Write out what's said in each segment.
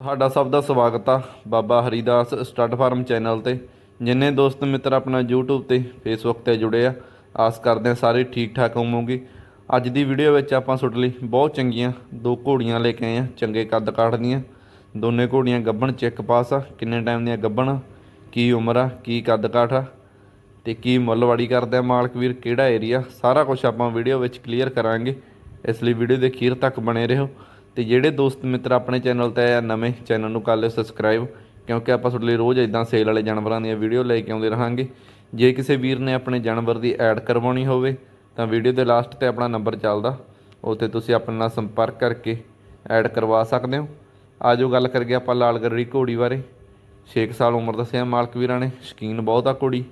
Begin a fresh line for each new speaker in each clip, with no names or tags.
ਤੁਹਾਡਾ ਸਭ ਦਾ ਸਵਾਗਤ ਆ Baba Haridas stud farm channel ਤੇ ਜਿੰਨੇ ਦੋਸਤ ਮਿੱਤਰ ਆਪਣਾ YouTube ਤੇ Facebook ਤੇ ਜੁੜੇ ਆ ਆਸ ਕਰਦੇ ਆ ਸਾਰੇ ਠੀਕ ਠਾਕ ਹੋਵੋਗੇ। ਅੱਜ ਦੀ ਵੀਡੀਓ ਵਿੱਚ ਆਪਾਂ ਸੁੱਟ ਲਈ ਬਹੁਤ ਚੰਗੀਆਂ ਦੋ ਘੋੜੀਆਂ ਲੈ ਕੇ ਆਏ ਆ ਚੰਗੇ ਕੱਦ ਕਾਠ ਦੀਆਂ ਦੋਨੇ ਘੋੜੀਆਂ ਗੱਭਣ ਚੈੱਕ ਪਾਸ ਆ ਕਿੰਨੇ ਟਾਈਮ ਦੀਆਂ ਗੱਭਣ ਆ, ਕੀ ਉਮਰ ਆ ਕੀ ਕੱਦ ਕਾਠ ਆ ਤੇ ਕੀ ਮੁੱਲਵਾੜੀ ਕਰਦੇ ਆ ਮਾਲਕ ਵੀਰ ਕਿਹੜਾ ਏਰੀਆ ਸਾਰਾ ਕੁਝ ਆਪਾਂ ਵੀਡੀਓ ਵਿੱਚ ਕਲੀਅਰ ਕਰਾਂਗੇ। ਇਸ ਲਈ ਵੀਡੀਓ ਦੇ ਅਖੀਰ ਤੱਕ ਬਣੇ ਰਹੋ। ਤੇ ਜਿਹੜੇ ਦੋਸਤ ਮਿੱਤਰ ਆਪਣੇ ਚੈਨਲ ਤੇ ਆ, ਨਵੇਂ ਚੈਨਲ ਨੂੰ ਕਰ ਲਿਓ ਸਬਸਕ੍ਰਾਈਬ ਕਿਉਂਕਿ ਆਪਾਂ ਤੁਹਾਡੇ ਲਈ ਰੋਜ਼ ਇਦਾਂ ਸੇਲ ਵਾਲੇ ਜਾਨਵਰਾਂ ਦੀਆਂ ਵੀਡੀਓ ਲੈ ਕੇ ਆਉਂਦੇ ਰਹਾਂਗੇ। ਜੇ ਕਿਸੇ ਵੀਰ ਨੇ ਆਪਣੇ ਜਾਨਵਰ ਦੀ ਐਡ ਕਰਵਾਉਣੀ ਹੋਵੇ, ਤਾਂ ਵੀਡੀਓ ਦੇ ਲਾਸਟ ਤੇ ਆਪਣਾ ਨੰਬਰ ਚੱਲਦਾ। ਉੱਥੇ ਤੁਸੀਂ ਆਪਣੇ ਨਾਲ ਸੰਪਰਕ ਕਰਕੇ ਐਡ ਕਰਵਾ ਸਕਦੇ ਹੋ। ਆਜੋ ਗੱਲ ਕਰੀਏ ਆਪਾਂ ਲਾਲਗੜ੍ਹੀ ਘੋੜੀ ਬਾਰੇ। 6 ਸਾਲ ਉਮਰ ਦੱਸਿਆ ਮਾਲਕ ਵੀਰਾਂ ਨੇ, ਸ਼ਕੀਨ ਬਹੁਤ ਆ ਘੋੜੀ,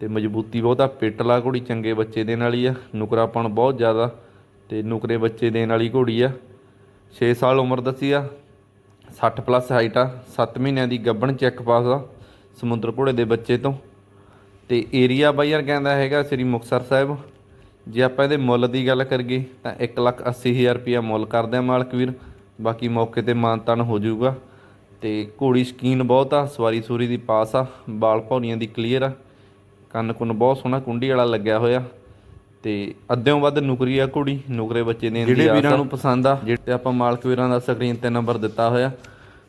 ਤੇ ਮਜ਼ਬੂਤੀ ਬਹੁਤ ਆ, ਪਿੱਟਲਾ ਘੋੜੀ ਚੰਗੇ ਬੱਚੇ ਦੇਣ ਵਾਲੀ ਆ, ਨੁਕਰਾਪਣ ਬਹੁਤ ਜ਼ਿਆਦਾ, ਤੇ ਨੁਕਰੇ ਬੱਚੇ ਦੇਣ ਵਾਲੀ ਘੋੜੀ ਆ। 6 ਸਾਲ ਉਮਰ ਦੱਸੀ ਆ 60 ਪਲੱਸ ਹਾਈਟ ਆ 7 ਮਹੀਨਿਆਂ ਦੀ ਗੱਬਣ ਚੈੱਕ ਪਾਸ ਆ ਸਮੁੰਦਰ ਘੋੜੇ ਦੇ ਬੱਚੇ ਤੋਂ। ਤੇ ਏਰੀਆ ਬਾਈ ਕਹਿੰਦਾ ਹੈਗਾ ਸ੍ਰੀ ਮੁਕਤਸਰ ਸਾਹਿਬ। ਜੇ ਆਪਾਂ ਇਹਦੇ ਮੁੱਲ ਦੀ ਗੱਲ ਕਰੀਏ ਤਾਂ 180000 ਰੁਪਇਆ ਮੁੱਲ ਕਰਦੇ ਆ ਮਾਲਕ ਵੀਰ। ਬਾਕੀ ਮੌਕੇ ਤੇ ਮਾਨਤਾਨ ਹੋ ਜਾਊਗਾ। ਤੇ ਘੋੜੀ ਸ਼ਕੀਨ ਬਹੁਤ ਆ, ਸਵਾਰੀ ਸੂਰੀ ਦੀ ਪਾਸ ਆ, ਬਾਲ ਭੌਰੀਆਂ ਦੀ ਕਲੀਅਰ ਆ। ਕੰਨ ਕੁੰਨ ਬਹੁਤ ਸੋਹਣਾ ਕੁੰਡੀ ਵਾਲਾ ਲੱਗਿਆ ਹੋਇਆ। ਤੇ ਅੱਧਿਓਂ ਵੱਧ ਨੁਕਰੀ ਆ ਕੁੜੀ ਨੁਕਰੇ ਬੱਚੇ ਦੇ ਜਿਹੜੇ ਵੀਰਾਂ ਨੂੰ ਪਸੰਦ ਆ ਜਿਹੜੇ ਆਪਾਂ ਮਾਲਕ ਵੀਰਾਂ ਦਾ ਸਕਰੀਨ ਤੇ ਨੰਬਰ ਦਿੱਤਾ ਹੋਇਆ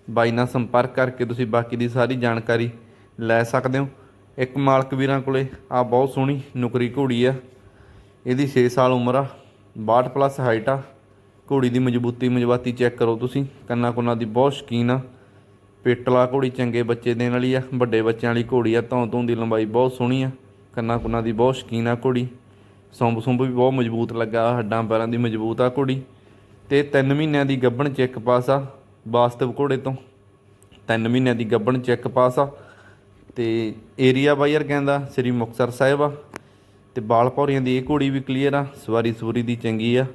ਬਾਈ ਨਾਲ ਸੰਪਰਕ ਕਰਕੇ ਤੁਸੀਂ ਬਾਕੀ ਦੀ ਸਾਰੀ ਜਾਣਕਾਰੀ ਲੈ ਸਕਦੇ ਹੋ। ਇੱਕ ਮਾਲਕ ਵੀਰਾਂ ਕੋਲੇ ਆ ਬਹੁਤ ਸੋਹਣੀ ਨੁਕਰੀ ਘੋੜੀ ਆ ਇਹਦੀ 6 ਸਾਲ ਉਮਰ ਆ 62 ਪਲੱਸ ਹਾਈਟ ਆ। ਘੋੜੀ ਦੀ ਮਜ਼ਬੂਤੀ ਮਜਬਾਤੀ ਚੈੱਕ ਕਰੋ ਤੁਸੀਂ ਕੰਨਾਂ ਕੁੰਨਾਂ ਦੀ ਬਹੁਤ ਸ਼ਕੀਨ ਆ। ਪੇਟਲਾ ਘੋੜੀ ਚੰਗੇ ਬੱਚੇ ਦੇਣ ਵਾਲੀ ਆ ਵੱਡੇ ਬੱਚਿਆਂ ਵਾਲੀ ਘੋੜੀ ਆ ਧੌਂ ਧੌਂ ਦੀ ਲੰਬਾਈ ਬਹੁਤ ਸੋਹਣੀ ਆ ਕੰਨਾਂ ਕੁੰਨਾਂ ਦੀ ਬਹੁਤ ਸ਼ਕੀਨ ਆ ਘੋੜੀ। ਸੁੰਬ ਸੁੰਬ ਵੀ ਬਹੁਤ ਮਜ਼ਬੂਤ ਲੱਗਾ, ਹੱਡਾਂ ਪੈਰਾਂ ਦੀ ਮਜ਼ਬੂਤ ਆ ਘੋੜੀ। ਤੇ 3 ਮਹੀਨਿਆਂ ਦੀ ਗੱਭਣ ਚੈੱਕ ਪਾਸ ਆ ਵਾਸਤਵ ਘੋੜੇ ਤੋਂ। 3 ਮਹੀਨਿਆਂ ਦੀ ਗੱਭਣ ਚੈੱਕ ਪਾਸ ਆ। ਤੇ ਏਰੀਆ ਬਾਈਰ ਕਹਿੰਦਾ ਸ੍ਰੀ ਮੁਕਤਸਰ ਸਾਹਿਬ ਆ। ਤੇ ਬਾਲ ਭੌਰੀਆਂ ਦੀ ਇਹ ਘੋੜੀ ਵੀ ਕਲੀਅਰ ਆ, ਸਵਾਰੀ ਸੂਰੀ ਦੀ ਚੰਗੀ ਆ।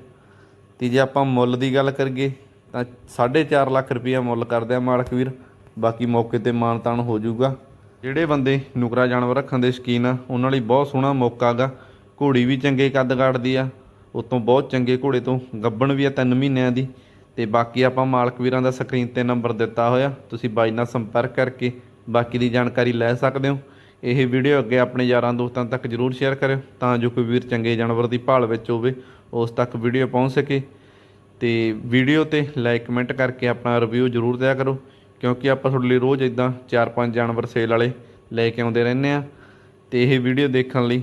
ਤੇ ਜੇ ਆਪਾਂ ਮੁੱਲ ਦੀ ਗੱਲ ਕਰੀਏ ਤਾਂ 4.5 ਲੱਖ ਰੁਪਈਆ ਮੁੱਲ ਕਰਦੇ ਆ ਮਾਲਕ ਵੀਰ। ਬਾਕੀ ਮੌਕੇ ਤੇ ਮਾਨਤਾਨ ਹੋ ਜਾਊਗਾ। ਜਿਹੜੇ ਬੰਦੇ ਨੁਕਰਾ ਜਾਨਵਰ ਰੱਖਣ ਦੇ ਸ਼ਕੀਨ ਆ, ਉਹਨਾਂ ਲਈ ਬਹੁਤ ਸੋਹਣਾ ਮੌਕਾ ਗਾ। ਘੋੜੀ ਵੀ ਚੰਗੇ ਕੱਦ ਕਾਠਦੀ ਆ, ਉਤੋਂ ਬਹੁਤ ਚੰਗੇ ਘੋੜੇ ਤੋਂ ਗੱਬਣ ਵੀ ਆ 3 ਮਹੀਨਿਆਂ ਦੀ। ਤੇ ਬਾਕੀ ਆਪਾਂ ਮਾਲਕ ਵੀਰਾਂ ਦਾ ਸਕਰੀਨ ਤੇ ਨੰਬਰ ਦਿੱਤਾ ਹੋਇਆ, ਤੁਸੀਂ ਬਾਈ ਨਾਲ ਸੰਪਰਕ ਕਰਕੇ ਬਾਕੀ ਦੀ ਜਾਣਕਾਰੀ ਲੈ ਸਕਦੇ ਹੋ। ਇਹ ਵੀਡੀਓ ਅੱਗੇ ਆਪਣੇ ਯਾਰਾਂ ਦੋਸਤਾਂ ਤੱਕ ਜਰੂਰ ਸ਼ੇਅਰ ਕਰਿਓ, ਤਾਂ ਜੋ ਕੋਈ ਵੀਰ ਚੰਗੇ ਜਾਨਵਰ ਦੀ ਭਾਲ ਵਿੱਚ ਹੋਵੇ, ਉਸ ਤੱਕ ਵੀਡੀਓ ਪਹੁੰਚ ਸਕੇ। ਤੇ ਵੀਡੀਓ ਤੇ ਲਾਈਕ ਕਮੈਂਟ ਕਰਕੇ ਆਪਣਾ ਰਿਵਿਊ ਜਰੂਰ ਦਿਆ ਕਰੋ, ਕਿਉਂਕਿ ਆਪਾਂ ਤੁਹਾਡੇ ਲਈ ਰੋਜ਼ ਇਦਾਂ 4-5 ਜਾਨਵਰ ਸੇਲ ਵਾਲੇ ਲੈ ਕੇ ਆਉਂਦੇ ਰਹਿੰਦੇ ਆ ਤੇ ਇਹ ਵੀਡੀਓ ਦੇਖਣ ਲਈ